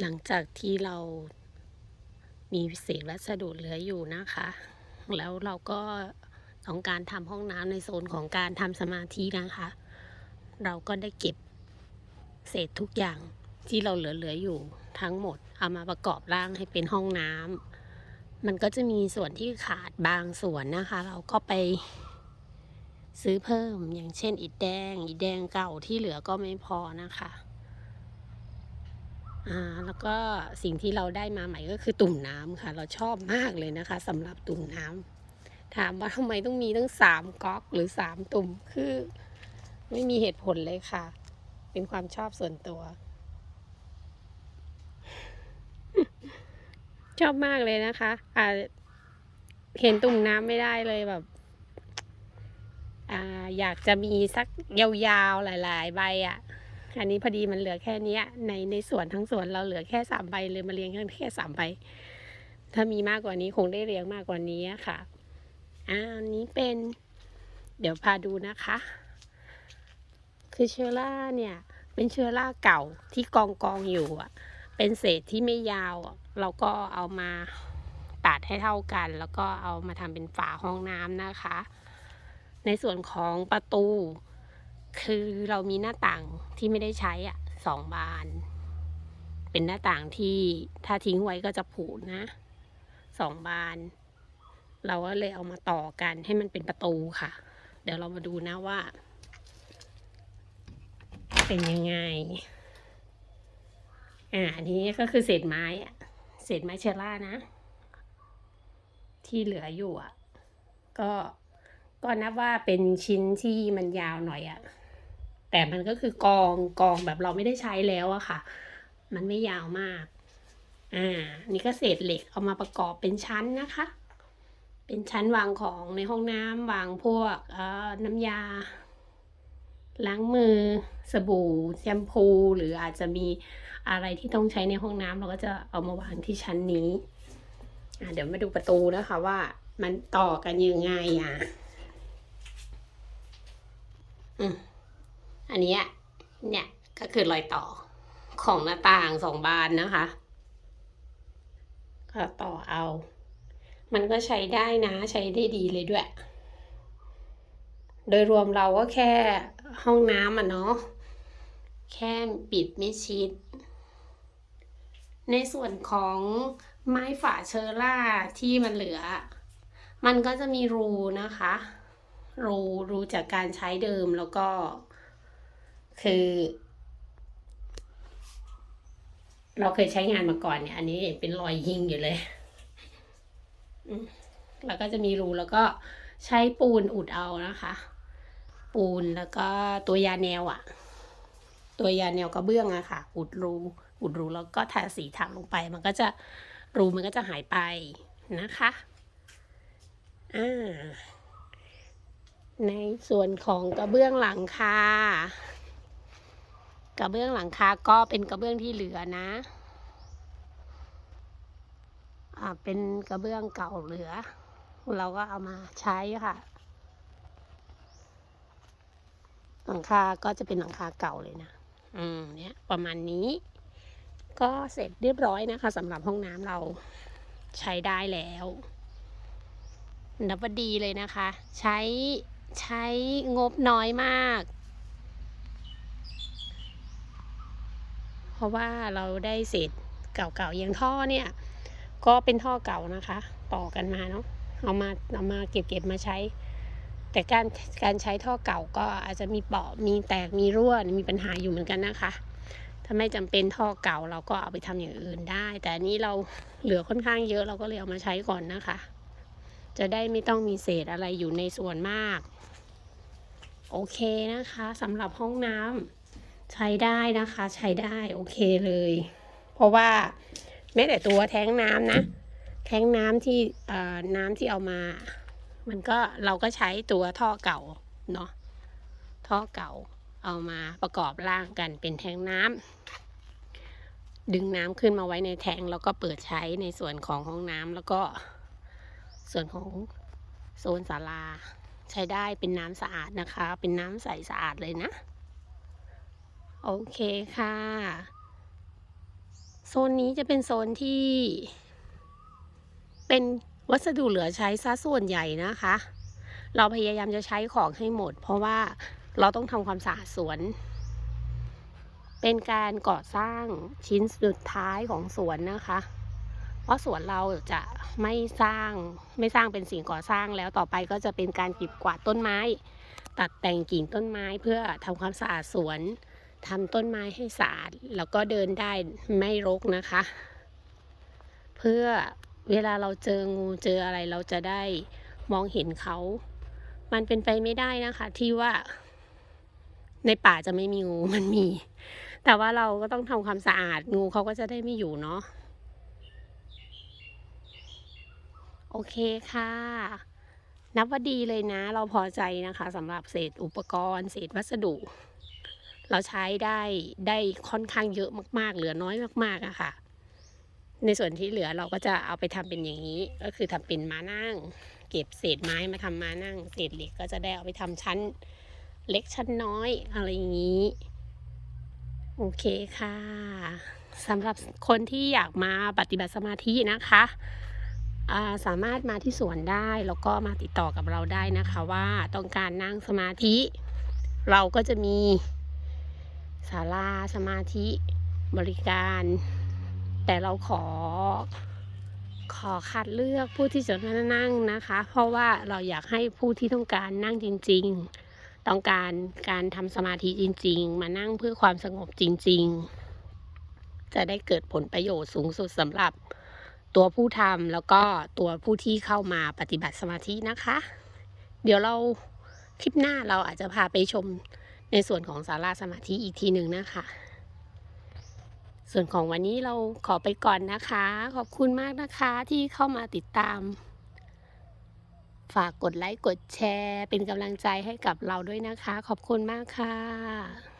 หลังจากที่เรามีเศษวัสดุเหลืออยู่นะคะ แล้วเราก็ต้องการทำห้องน้ำในโซนของการทำสมาธินะคะ เราก็ได้เก็บเศษทุกอย่างที่เราเหลือๆอยู่ทั้งหมด เอามาประกอบร่างให้เป็นห้องน้ำมันก็จะมีส่วนที่ขาดบางส่วนนะคะ เราก็ไปซื้อเพิ่มอย่างเช่นอิฐแดง อิฐแดงเก่าที่เหลือก็ไม่พอนะคะ อ่าแล้วก็สิ่งที่เราได้มาใหม่ก็คือตุ่มน้ำค่ะ เราชอบมากเลยนะคะสำหรับตุ่มน้ำถามว่าทำไมต้องมีตั้งสามก๊อกหรือสามตุ่มคือ ไม่มีเหตุผลเลยค่ะ เป็นความชอบส่วนตัว ชอบมากเลยนะคะอ่าเห็นตุ่มน้ำไม่ได้เลยแบบอ่าอยากจะมีสักยาวๆหลาย ๆ ใบอะ่ะ อันนี้พอดีมันเหลือแค่นี้ในในสวนทั้งสวนเราเหลือแค่สามใบเลยมาเลี้ยงแค่สามใบถ้ามีมากกว่านี้คงได้เลี้ยงมากกว่านี้ค่ะอ่าอันนี้เป็น เดี๋ยวพาดูนะคะ คือเชื้อราเนี่ย เป็นเชื้อราเก่าที่กองกองอยู่อะ เป็นเศษที่ไม่ยาวเราก็เอามาตัดให้เท่ากัน แล้วก็เอามาทำเป็นฝาห้องน้ำนะคะ ในส่วนของประตู คือเรามีหน้าต่างที่ไม่ได้ใช้อะสองบาน เป็นหน้าต่างที่ถ้าทิ้งไว้ก็จะผุนะสองบาน เราก็เลยเอามาต่อกันให้มันเป็นประตูค่ะ เดี๋ยวเรามาดูนะว่า เป็นยังไงอ่าอันนี้ก็คือเศษไม้อะเศษไม้เชอร่านะ ที่เหลืออยู่อะ ก็ก็นับว่าเป็นชิ้นที่มันยาวหน่อยอะ แต่มันก็คือกองกองแบบเราไม่ได้ใช้แล้วอะค่ะ มันไม่ยาวมาก อ่า นี่ก็เศษเหล็กเอามาประกอบเป็นชั้นนะคะ เป็นชั้นวางของในห้องน้ำวางพวกน้ำยา ล้างมือ สบู่แชมพู หรืออาจจะมีอะไรที่ต้องใช้ในห้องน้ำเราก็จะเอามาวางที่ชั้นนี้เดี๋ยวมาดูประตูนะคะว่ามันต่อกันยังไงอะ อืม อันนี้เนี่ยก็คือรอยต่อของหน้าต่างสองบานนะคะก็ต่อเอา มันก็ใช้ได้นะใช้ได้ดีเลยด้วย โดยรวมเราก็แค่ห้องน้ำอะเนาะแค่ปิดไม่ชิด ในส่วนของไม้ฝาเชอร่าที่มันเหลือ มันก็จะมีรูนะคะ รูรูจากการใช้เดิมแล้วก็ คือ เราเคยใช้งานมาก่อนเนี่ย อันนี้เป็นรอยยิงอยู่เลยอืมแล้วก็จะมีรูแล้วก็ใช้ปูนอุดเอานะคะ ปูนแล้วก็ตัวยาแนวอะตัวยาแนวกระเบื้องอะค่ะ อุดรูอุดรูแล้วก็ทาสีทับลงไป มันก็จะรูมันก็จะหายไปนะคะอ่าในส่วนของกระเบื้องหลังคา กระเบื้องหลังคาก็เป็นกระเบื้องที่เหลือนะอ่าเป็นกระเบื้องเก่าเหลือ เราก็เอามาใช้ค่ะ หลังคาก็จะเป็นหลังคาเก่าเลยนะ อืมเนี่ยประมาณนี้ ก็เสร็จเรียบร้อยนะคะสำหรับห้องน้ำเราใช้ได้แล้วนับว่าดีเลยนะคะ ใช้ใช้งบน้อยมาก เพราะว่าเราได้เศษเก่าๆอย่างท่อเนี่ย ก็เป็นท่อเก่านะคะ ต่อกันมาเนาะเอามาเอามาเก็บเก็บมาใช้ แต่การการใช้ท่อเก่าก็อาจจะมีเปราะมีแตกมีรั่วมีปัญหาอยู่เหมือนกันนะคะ ถ้าไม่จำเป็นท่อเก่าเราก็เอาไปทำอย่างอื่นได้ แต่นนี้เราเหลือค่อนข้างเยอะเราก็เลยเอามาใช้ก่อนนะคะ จะได้ไม่ต้องมีเศษอะไรอยู่ในส่วนมาก โอเคนะคะสำหรับห้องน้ำ ใช้ได้นะคะใช้ได้โอเคเลย เพราะว่าแม้แต่ตัวแท้งน้ำนะ แท้งน้ำที่เอ่อน้ำที่เอามา มันก็เราก็ใช้ตัวท่อเก่าเนาะท่อเก่าเอามาประกอบร่างกันเป็นแทงน้ำดึงน้ำขึ้นมาไว้ในแทงแล้วก็เปิดใช้ในส่วนของห้องน้ำแล้วก็ส่วนของโซนศาลาใช้ได้เป็นน้ำสะอาดนะคะ เป็นน้ำใสสะอาดเลยนะ โอเคค่ะ โซนนี้จะเป็นโซนที่ เป็นวัสดุเหลือใช้ซะส่วนใหญ่นะคะ เราพยายามจะใช้ของให้หมด เพราะว่าเราต้องทำความสะอาดสวน เป็นการก่อสร้างชิ้นสุดท้ายของสวนนะคะ เพราะสวนเราจะไม่สร้างไม่สร้างเป็นสิ่งก่อสร้างแล้วต่อไปก็จะเป็นการเก็บกวาดต้นไม้ ตัดแต่งกิ่งต้นไม้เพื่อทำความสะอาดสวน ทำต้นไม้ให้สะอาด แล้วก็เดินได้ไม่รกนะคะ เพื่อเวลาเราเจองูเจออะไรเราจะได้มองเห็นเขา มันเป็นไปไม่ได้นะคะ ที่ว่า ในป่าจะไม่มีงูมันมี แต่ว่าเราก็ต้องทำความสะอาดงูเขาก็จะได้ไม่อยู่เนาะโอเคค่ะ นับว่าดีเลยนะ เราพอใจนะคะสำหรับเศษอุปกรณ์ เศษวัสดุ เราใช้ได้ได้ค่อนข้างเยอะมาก ๆ เหลือน้อยมากๆอะค่ะ ในส่วนที่เหลือเราก็จะเอาไปทำเป็นอย่างนี้ ก็คือทำเป็นม้านั่ง เก็บเศษไม้มาทำม้านั่ง เศษเหล็กก็จะได้เอาไปทำชั้นเล็กชั้นน้อยอะไรอย่างนี้ โอเคค่ะสำหรับคนที่อยากมาปฏิบัติสมาธินะคะาสามารถมาที่สวนได้แล้วก็มาติดต่อกับเราได้นะคะว่าต้องการนั่งสมาธิ เราก็จะมี ศาลาสมาธิบริการ แต่เราขอ ขอคัดเลือกผู้ที่จะมานั่งนะคะ เพราะว่าเราอยากให้ผู้ที่ต้องการนั่งจริง ๆ ต้องการการทำสมาธิจริง ๆ มานั่งเพื่อความสงบจริง ๆ จะได้เกิดผลประโยชน์สูงสุดสำหรับตัวผู้ทำแล้วก็ตัวผู้ที่เข้ามาปฏิบัติสมาธินะคะ เดี๋ยวเราคลิปหน้าเราอาจจะพาไปชม ในส่วนของศาลาสมาธิอีกทีหนึ่งนะคะ ส่วนของวันนี้เราขอไปก่อนนะคะ ขอบคุณมากนะคะที่เข้ามาติดตาม ฝากกดไลค์กดแชร์ เป็นกำลังใจให้กับเราด้วยนะคะ ขอบคุณมากค่ะ